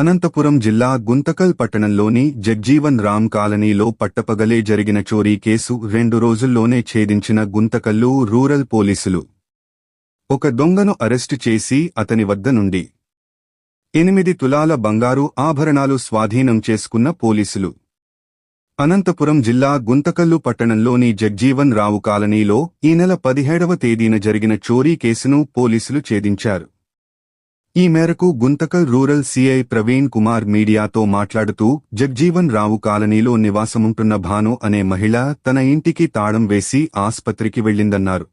అనంతపురం జిల్లా గుంతకల్ పట్టణంలోని జగ్జీవన్ రామ్ కాలనీలో పట్టపగలే జరిగిన చోరీ కేసు రెండు రోజుల్లోనే ఛేదించిన గుంతకల్లు రూరల్ పోలీసులు. ఒక దొంగను అరెస్టు చేసి అతని వద్ద నుండి ఎనిమిది తులాల బంగారు ఆభరణాలు స్వాధీనం చేసుకున్న పోలీసులు. అనంతపురం జిల్లా గుంతకల్లు పట్టణంలోని జగ్జీవన్ రావు కాలనీలో ఈ నెల పదిహేడవ తేదీన జరిగిన చోరీ కేసును పోలీసులు ఛేదించారు. ఈ మేరకు గుంతకల్ రూరల్ సీఐ ప్రవీణ్ కుమార్ మీడియాతో మాట్లాడుతూ జగ్జీవన్ రావు కాలనీలో నివాసముంటున్న భాను అనే మహిళ తన ఇంటికి తాళం వేసి ఆసుపత్రికి వెళ్ళిందన్నారు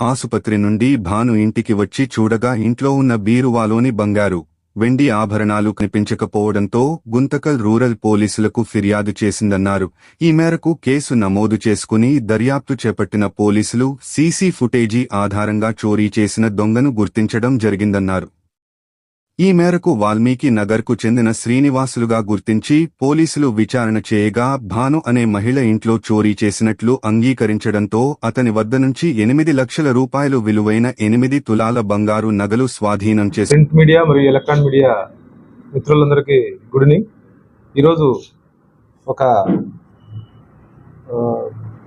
ఆసుపత్రి నుండి భాను ఇంటికి వచ్చి చూడగా ఇంట్లో ఉన్న బీరువాలోని బంగారు వెండి ఆభరణాలు కనిపించకపోవడంతో గుంతకల్ రూరల్ పోలీసులకు ఫిర్యాదు చేసిందన్నారు. ఈ మేరకు కేసు నమోదు చేసుకుని దర్యాప్తు చేపట్టిన పోలీసులు సీసీ ఫుటేజీ ఆధారంగా చోరీ చేసిన దొంగను గుర్తించడం జరిగిందన్నారు. ఈ మేరకు వాల్మీకి నగర్కు చెందిన శ్రీనివాసులుగా గుర్తించి పోలీసులు విచారణ చేయగా భాను అనే మహిళ ఇంట్లో చోరీ చేసినట్లు అంగీకరించడంతో అతని వద్ద నుంచి ఎనిమిది లక్షల రూపాయలు విలువైన ఎనిమిది తులాల బంగారు నగలు స్వాధీనం చేసి ప్రింట్ మీడియా మరియు ఎలక్ట్రానిక్ మీడియా మిత్రులందరికీ గుడిని ఈరోజు ఒక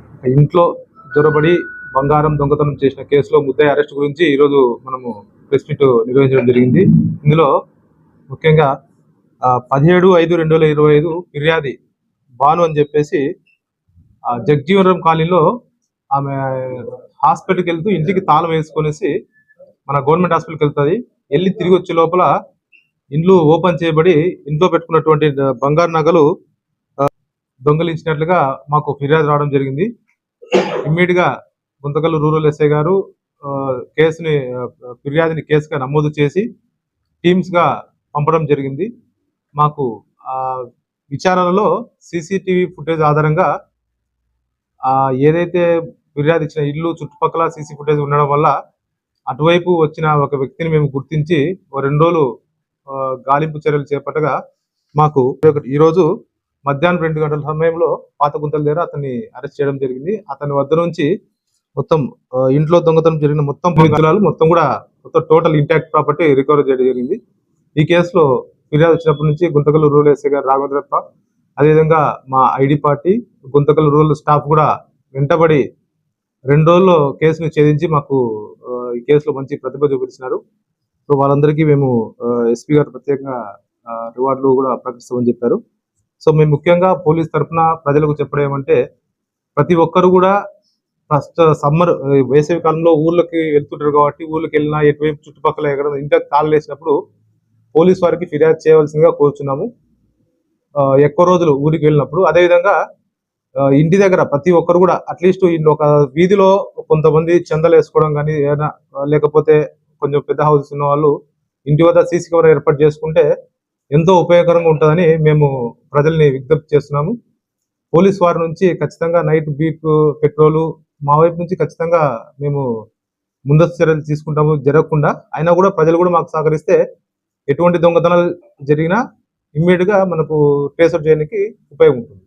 ఒక ఇంట్లో జొరబడి బంగారం దొంగతనం చేసిన కేసులో ముద్దాయి అరెస్ట్ గురించి ఈరోజు మనము ప్రెస్ మీట్ నిర్వహించడం జరిగింది. ఇందులో ముఖ్యంగా ఆ, పదిహేడు ఐదు రెండు వేల ఇరవై ఐదు ఫిర్యాది భాను అని చెప్పేసి ఆ, కాలనీలో ఆమె హాస్పిటల్కి వెళ్తూ ఇంటికి తాళం వేసుకొనేసి మన గవర్నమెంట్ హాస్పిటల్కి వెళ్తుంది. వెళ్ళి తిరిగి వచ్చే లోపల ఇండ్లు ఓపెన్ చేయబడి ఇంట్లో పెట్టుకున్నటువంటి బంగారు నగలు దొంగలించినట్లుగా మాకు ఫిర్యాదు రావడం జరిగింది. ఇమ్మీడియట్గా గుంతకల్లు రూరల్ ఎస్ఐ గారు కేసుని ఫిర్యాదుని కేసుగా నమోదు చేసి టీమ్స్గా పంపడం జరిగింది. మాకు విచారణలో సీసీటీవీ ఫుటేజ్ ఆధారంగా ఏదైతే ఫిర్యాదు ఇచ్చిన ఇల్లు చుట్టుపక్కల సీసీ ఫుటేజ్ ఉండడం వల్ల అటువైపు వచ్చిన ఒక వ్యక్తిని మేము గుర్తించి ఓ రెండు రోజులు గాలింపు చర్యలు చేపట్టగా మాకు ఈరోజు మధ్యాహ్నం రెండు గంటల సమయంలో పాత గుంతల దగ్గర అతన్ని అరెస్ట్ చేయడం జరిగింది. అతని వద్ద నుంచి మొత్తం ఇంట్లో దొంగతనం జరిగిన మొత్తం విగ్రహాలు మొత్తం కూడా మొత్తం టోటల్ ఇంటాక్ట్ ప్రాపర్టీ రికవర్ చేయడం జరిగింది. ఈ కేసులో ఫిర్యాదు వచ్చినప్పటి నుంచి గుంతకల్ రూరల్ ఎస్ఐ గారు రాఘవేంద్రప్ప అదేవిధంగా మా ID party Guntakal rural staff కూడా వెంటబడి రెండు రోజుల్లో కేసును ఛేదించి మాకు ఈ కేసులో మంచి ప్రతిభ చూపించినారు. సో వాళ్ళందరికీ మేము ఎస్పీ గారు ప్రత్యేకంగా రివార్డులు కూడా ప్రకటిస్తామని చెప్పారు. సో మేము ముఖ్యంగా పోలీస్ తరఫున ప్రజలకు చెప్పడం ఏమంటే ప్రతి ఒక్కరు కూడా ఫస్ట్ సమ్మర్ వేసవి కాలంలో ఊర్లకి వెళ్తుంటారు కాబట్టి ఊర్లకి వెళ్ళినా ఎటువైపు చుట్టుపక్కల ఎక్కడ ఇంటికి కాలు వేసినప్పుడు పోలీస్ వారికి ఫిర్యాదు చేయవలసిందిగా కోరుచున్నాము. ఎక్కువ రోజులు ఊరికి వెళ్ళినప్పుడు అదేవిధంగా ఇంటి దగ్గర ప్రతి ఒక్కరు కూడా అట్లీస్ట్ ఒక వీధిలో కొంతమంది చందలు వేసుకోవడం కానీ ఏదైనా లేకపోతే కొంచెం పెద్ద హౌసెస్ ఉన్న వాళ్ళు ఇంటి వద్ద సీసీ కెమెరా ఏర్పాటు చేసుకుంటే ఎంతో ఉపయోగకరంగా ఉంటుందని మేము ప్రజల్ని విజ్ఞప్తి చేస్తున్నాము. పోలీస్ వారి నుంచి ఖచ్చితంగా నైట్ బీట్ పెట్రోలు మా వైపు నుంచి ఖచ్చితంగా మేము ముందస్తు చర్యలు తీసుకుంటాము జరగకుండా అయినా కూడా ప్రజలు కూడా మాకు సహకరిస్తే ఎటువంటి దొంగతనాలు జరిగినా ఇమ్మీడియట్గా మనకు ట్రేస్ చేయడానికి ఉపయోగం ఉంటుంది.